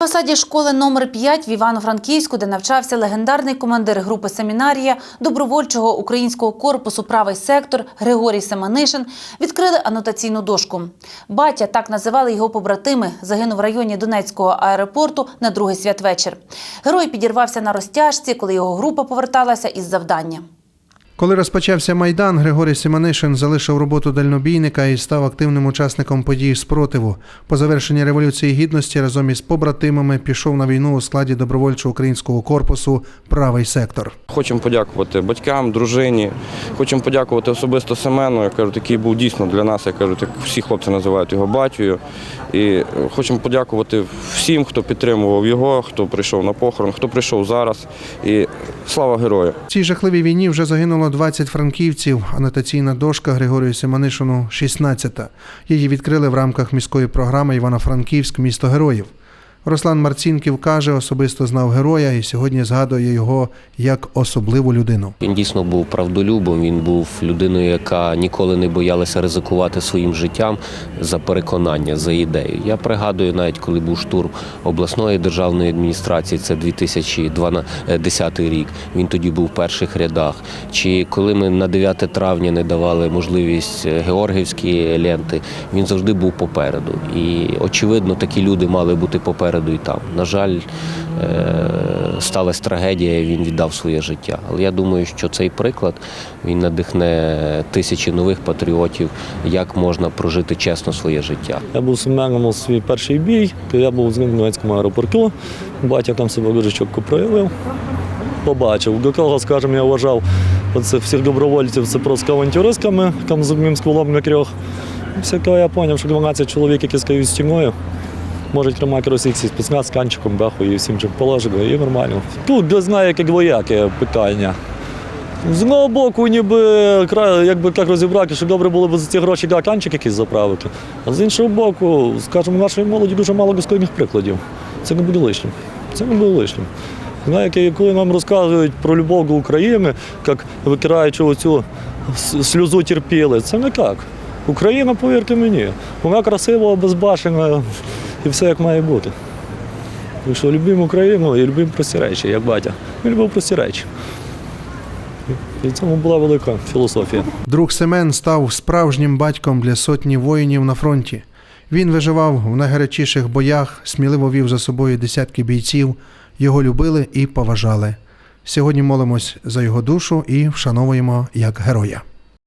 На посаді школи номер 5 в Івано-Франківську, де навчався легендарний командир групи семінарія добровольчого українського корпусу Правий сектор Григорій Семенишин, відкрили анотаційну дошку. Батя так називали його побратими. Загинув в районі Донецького аеропорту на другий святвечір. Герой підірвався на розтяжці, коли його група поверталася із завдання. Коли розпочався майдан, Григорій Симонишин залишив роботу дальнобійника і став активним учасником подій спротиву. По завершенні революції гідності разом із побратимами пішов на війну у складі добровольчого українського корпусу Правий сектор. Хочемо подякувати батькам, дружині. Хочемо подякувати особисто Семену, я кажу, який був дійсно для нас, я кажу, так всі хлопці називають його батькою. І хочемо подякувати всім, хто підтримував його, хто прийшов на похорон, хто прийшов зараз. І слава герою! В цій жахливій війні вже загинуло 20 франківців. Анотаційна дошка Григорію Симонишину 16-та. Її відкрили в рамках міської програми Івано-Франківськ місто героїв. Руслан Марцінків каже, особисто знав героя і сьогодні згадує його як особливу людину. Він дійсно був правдолюбом. Він був людиною, яка ніколи не боялася ризикувати своїм життям за переконання, за ідею. Я пригадую, навіть коли був штурм обласної державної адміністрації, це 2010 рік. Він тоді був в перших рядах. Чи коли ми на 9 травня не давали можливість е, георгівські ленти, він завжди був попереду. І очевидно, такі люди мали бути попереду і там. На жаль, е, сталася трагедія, і він віддав своє життя. Але я думаю, що цей приклад він надихне тисячі нових патріотів, як можна прожити чесно своє життя. Я був у свій перший бій, то я був з ним в Донецькому аеропорту. Батя там себе дуже проявив. Побачив, до кого, скажімо, я вважав оцих всіх добровольців це просто авантюристами, там з одним стволом на трьох. Того я зрозумів, що 12 чоловік, які стають стіною, можуть тримати російський спецназ з канчиком, бахою і всім чим положено, і нормально. Тут для знає, як двояке питання. З одного боку, ніби якби так розібрати, що добре було б за ці гроші канчик якийсь заправити. А з іншого боку, скажімо, нашої молоді дуже мало достойних прикладів. Це не буде лишнім. Це не буде лишнім. Знаєте, коли нам розказують про любов до України, як викираючи оцю сльозу терпіли, це не так. Україна, повірте мені, вона красива, безбашена і все як має бути. Так що любимо Україну і любимо прості речі, як батя. Він любив прості речі. І в цьому була велика філософія. Друг Семен став справжнім батьком для сотні воїнів на фронті. Він виживав в найгарячіших боях, сміливо вів за собою десятки бійців. Його любили і поважали. Сьогодні молимось за його душу і вшановуємо як героя.